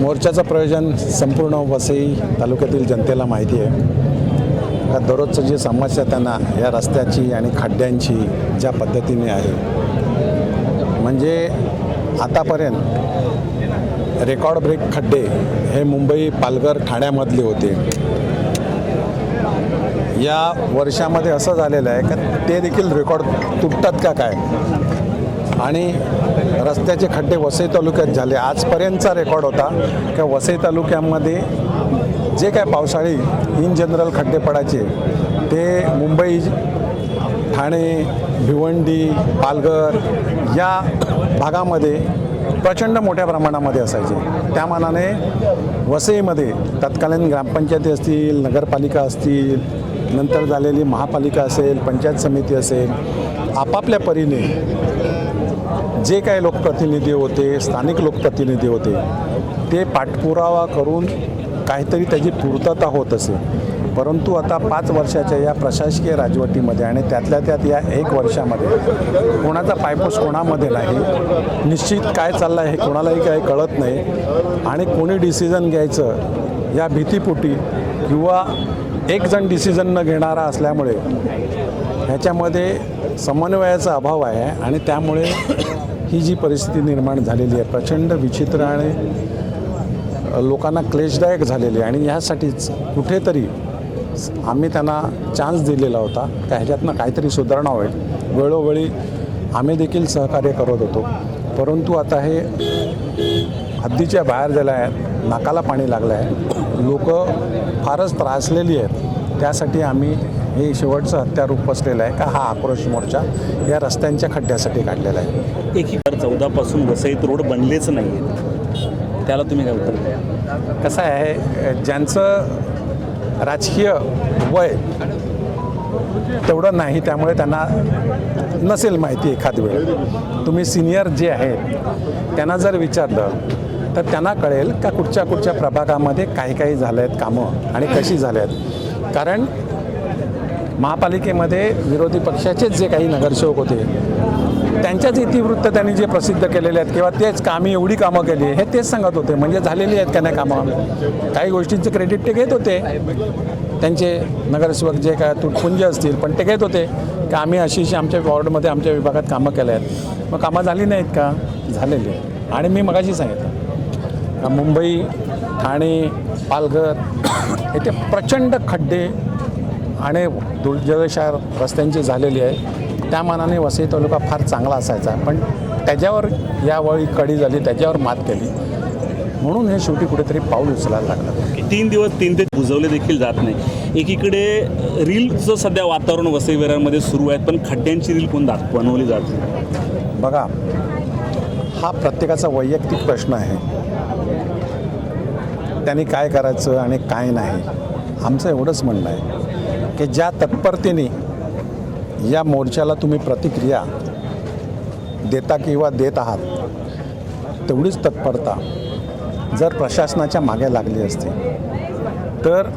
मोर्चाचं प्रयोजन संपूर्ण वसई तालुक्यातील जनतेला माहिती आहे. का दररोजचं जी समस्या त्यांना या रस्त्याची आणि खड्ड्यांची ज्या पद्धतीने आहे. म्हणजे आतापर्यंत रेकॉर्ड ब्रेक खड्डे हे मुंबई पालघर ठाण्यामधले होते. या वर्षामध्ये असं झालेलं आहे का ते देखील रेकॉर्ड तुटतात का काय? आणि रस्त्याचे खड्डे वसई तालुक्यात झाले. आजपर्यंतचा रेकॉर्ड होता की वसई तालुक्यामध्ये जे काय पावसाळी इन जनरल खड्डे पडायचे ते मुंबई ठाणे भिवंडी पालघर या भागामध्ये प्रचंड मोठ्या प्रमाणामध्ये असायचे. त्या मानाने वसईमध्ये तत्कालीन ग्रामपंचायती असतील नगरपालिका असतील नंतर झालेली महापालिका असेल पंचायत समिती असेल आपापल्या परीने जे काही लोकप्रतिनिधी होते स्थानिक लोकप्रतिनिधी होते ते पाठपुरावा करून काहीतरी त्याची पूर्तता होत असे. परंतु आता पाच वर्षाच्या या प्रशासकीय राजवटीमध्ये आणि त्यातल्या त्यात या एक वर्षामध्ये कोणाचा पायपोस कोणामध्ये नाही. निश्चित काय चाललं आहे हे कोणालाही काही कळत नाही. आणि कोणी डिसिजन घ्यायचं या भीतीपोटी किंवा एक जण डिसिजन न घेणारा असल्यामुळे ह्याच्यामध्ये समन्वयाचा अभाव आहे आणि त्यामुळे ही जी परिस्थिती निर्माण झालेली आहे प्रचंड विचित्र आणि लोकांना क्लेशदायक झालेली आहे. आणि ह्यासाठीच कुठेतरी आम्ही त्यांना चान्स दिलेला होता. का ह्याच्यातनं काहीतरी सुधारणा होईल. वेळोवेळी आम्ही देखील सहकार्य करत होतो. परंतु आता हे हद्दीच्या बाहेर झालं आहे नाकाला पाणी लागलं आहे. लोक फारच त्रासलेली आहेत. त्यासाठी आम्ही हे शेवटचं हत्यार उपसलेलं आहे का? हा आक्रोश मोर्चा या रस्त्यांच्या खड्ड्यासाठी काढलेला आहे. एक हजार चौदापासून वसईत रोड बनलेच नाही आहेत त्याला तुम्ही काय उत्तर द्या? कसं आहे ज्यांचं राजकीय वय तेवढं नाही त्यामुळे त्यांना नसेल माहिती एखाद वेळ. तुम्ही सिनियर जे आहेत त्यांना जर विचारलं तर त्यांना कळेल का कुठच्या कुठच्या प्रभागामध्ये काही काही झाले आहेत कामं आणि कशी झाले आहेत कारण महापालिकेमध्ये विरोधी पक्षाचेच जे काही नगरसेवक होते त्यांच्याच इतिवृत्त त्यांनी जे प्रसिद्ध केलेले आहेत किंवा तेच कामी एवढी कामं केली हे तेच सांगत होते. म्हणजे झालेली आहेत का नाही कामं? काही गोष्टींचे क्रेडिट ते घेत होते. त्यांचे नगरसेवक जे काय तुटपुंजे असतील पण ते घेत होते. की आम्ही अशी अशी आमच्या वॉर्डमध्ये आमच्या विभागात कामं केल्या आहेत. मग कामं झाली नाहीत का? झालेली आहेत. आणि मी मगाशी सांगितलं मुंबई ठाणे पालघर येथे प्रचंड खड्डे आणि दुर्जयशार रस्त्यांची झालेली आहे. त्या मानाने वसई तालुका फार चांगला असायचा. पण त्याच्यावर यावेळी कडी झाली त्याच्यावर मात केली. म्हणून हे शेवटी कुठेतरी पाऊल उचलायला लागलं. तीन दिवस तीन ते बुजवले देखील जात नाही. एकीकडे रीलचं सध्या वातावरण वसई विरारमध्ये सुरू आहे पण खड्ड्यांची रील कोण दाख बनवली जाते बघा हा प्रत्येकाचा वैयक्तिक प्रश्न आहे. त्यांनी काय करायचं आणि काय नाही आमचं एवढंच म्हणणं आहे. की ज्या तत्परतेने या मोर्चाला तुम्ही प्रतिक्रिया देता किंवा देत आहात तेवढीच तत्परता जर प्रशासनाच्या मागे लागली असती तर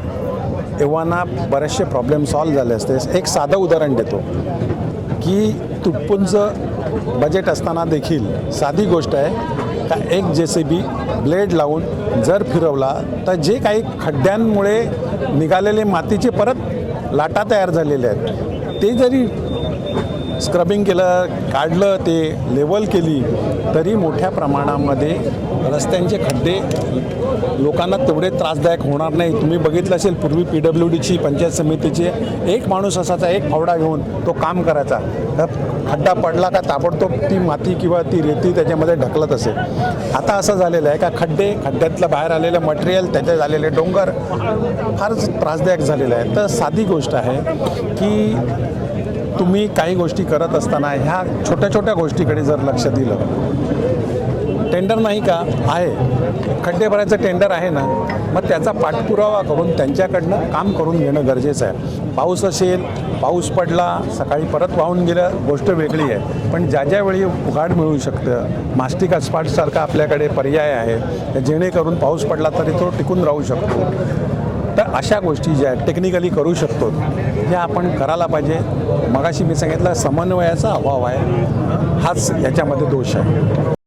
एव्हाना बरेचसे प्रॉब्लेम सॉल्व झाले असते. एक साधं उदाहरण देतो की तुटपुंज बजेट असताना देखील साधी गोष्ट आहे का एक जे सी बी ब्लेड लावून जर फिरवला तर जे काही खड्ड्यांमुळे निघालेले मातीचे परत लाटा तयार झालेल्या आहेत. ते जरी स्क्रबिंग केलं काढलं ते लेवल केली तरी मोठ्या प्रमाणामध्ये रस्त्यांचे खड्डे लोकांना तेवढे त्रासदायक होणार नाही. तुम्ही बघितलं असेल पूर्वी पी डब्ल्यू डीची पंचायत समितीची एक माणूस असायचा एक फावडा घेऊन तो काम करायचा. तर खड्डा पडला का ताबडतोब ती माती किंवा ती रेती त्याच्यामध्ये ढकलत असे. आता असं झालेलं आहे का खड्डे खड्ड्यातलं बाहेर आलेलं मटेरियल त्याचे झालेले डोंगर फारच त्रासदायक झालेलं आहे. तर साधी गोष्ट आहे की तुम्ही काही गोष्टी करत असताना ह्या छोट्या छोट्या गोष्टीकडे जर लक्ष दिलं टेंडर नाही का? आहे. खड्डे भरायचं टेंडर आहे ना मग त्याचा पाठपुरावा करून त्यांच्याकडनं काम करून घेणं गरजेचं आहे. पाऊस असेल पाऊस पडला सकाळी परत वाहून गेलं गोष्ट वेगळी आहे. पण ज्या ज्यावेळी उघाड मिळू शकतं मास्टिक अस्पाटसारखा आपल्याकडे पर्याय आहे जेणेकरून पाऊस पडला तरी तो टिकून राहू शकतो. तर अशा गोष्टी ज्या आहेत टेक्निकली करू शकतो. ह्या आपण करायला पाहिजे. मगाशी मी सांगितलं समन्वयाचा अभाव आहे. हाच याच्यामध्ये दोष आहे.